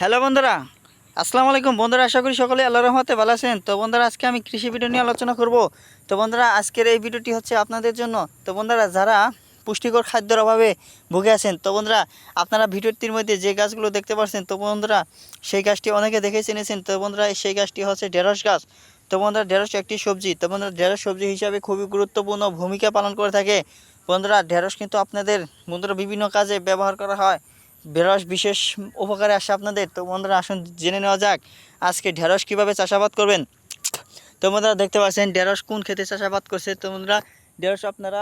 Hello বন্ধুরা, আসসালামু আলাইকুম। বন্ধুরা, আশা করি সকলে আল্লাহ রহমতে ভালো আছেন। তো বন্ধুরা, আজকে আমি কৃষি ভিডিও নিয়ে আলোচনা করব। তো বন্ধুরা, আজকের এই ভিডিওটি হচ্ছে আপনাদের জন্য। তো বন্ধুরা, যারা পুষ্টিকর খাদ্যের অভাবে ভুগে আছেন, তো বন্ধুরা, আপনারা ভিডিওটির মধ্যে যে গাছগুলো দেখতে পাচ্ছেন তো বন্ধুরা, সেই গাছটি অনেকে দেখে চিনেছেন। তো বন্ধুরা, সেই গাছটি হচ্ছে ঢেঁড়স গাছ। তো বন্ধুরা, ঢেঁড়স একটি সবজি। তো বন্ধুরা, ঢেঁড়স সবজি হিসাবে খুবই গুরুত্বপূর্ণ ভূমিকা পালন করে থাকে। বন্ধুরা, ঢেঁড়স কিন্তু আপনাদের বন্ধুরা বিভিন্ন কাজে ব্যবহার করা হয়। ঢেঁড়স বিশেষ উপকারে আসে আপনাদের? তো বন্ধুরা, আসুন জেনে নেওয়া যাক, আজকে ঢেঁড়স কীভাবে চাষাবাদ করবেন? তো বন্ধুরা, দেখতে পাচ্ছেন ঢেঁড়স কোন খেতে চাষাবাদ করছে? তো বন্ধুরা, ঢেঁড়স আপনারা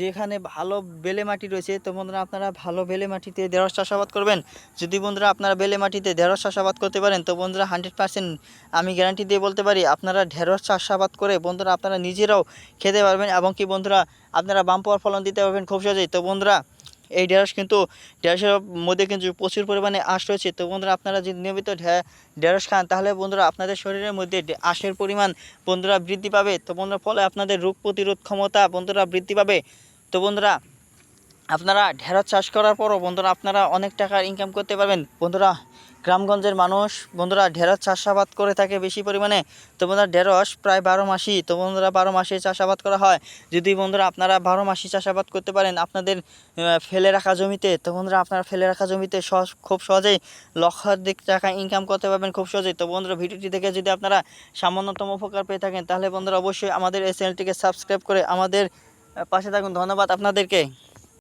যেখানে ভালো বেলে মাটি রয়েছে, তো বন্ধুরা, আপনারা ভালো বেলে মাটিতে ঢেঁড়স চাষাবাদ করবেন। যদি বন্ধুরা, আপনারা বেলে মাটিতে ঢেঁড়স চাষাবাদ করতে পারেন, তো বন্ধুরা হান্ড্রেড পার্সেন্ট আমি গ্যারান্টি দিয়ে বলতে পারি, আপনারা ঢেঁড়স চাষাবাদ করে বন্ধুরা, আপনারা নিজেরাও খেতে পারবেন এবং কি বন্ধুরা, আপনারা বাম পাওয়ার ফলন দিতে পারবেন খুব সহজেই। তো বন্ধুরা এই ঢেঁড়স কিন্তু ঢেঁড়সের মধ্যে কিন্তু প্রচুর পরিমাণে আঁশ রয়েছে। তো বন্ধুরা, আপনারা যদি নিয়মিত ঢেঁড়স খান, তাহলে বন্ধুরা আপনাদের শরীরের মধ্যে আঁশের পরিমাণ বন্ধুরা বৃদ্ধি পাবে। তো বন্ধুরা, ফলে আপনাদের রোগ প্রতিরোধ ক্ষমতা বন্ধুরা বৃদ্ধি পাবে। তো বন্ধুরা আপনারা ঢেঁড়স চাষ করার পরও বন্ধুরা আপনারা অনেক টাকা ইনকাম করতে পারবেন। বন্ধুরা, গ্রামগঞ্জের মানুষ বন্ধুরা ঢেঁড়স চাষাবাদ করে থাকে বেশি পরিমাণে। তো বন্ধুরা, ঢেঁড়স প্রায় বারো মাসই, তো বন্ধুরা বারো মাসে চাষাবাদ করা হয়। যদি বন্ধুরা আপনারা বারো মাসই চাষাবাদ করতে পারেন আপনাদের ফেলে রাখা জমিতে, তো বন্ধুরা আপনারা ফেলে রাখা জমিতে সহজ খুব সহজেই লক্ষাধিক টাকা ইনকাম করতে পারবেন খুব সহজেই। তো বন্ধুরা, ভিডিওটি দেখে যদি আপনারা সামান্যতম উপকার পেয়ে থাকেন, তাহলে বন্ধুরা অবশ্যই আমাদের এই চ্যানেলটিকে সাবস্ক্রাইব করে আমাদের পাশে থাকুন। ধন্যবাদ আপনাদেরকে।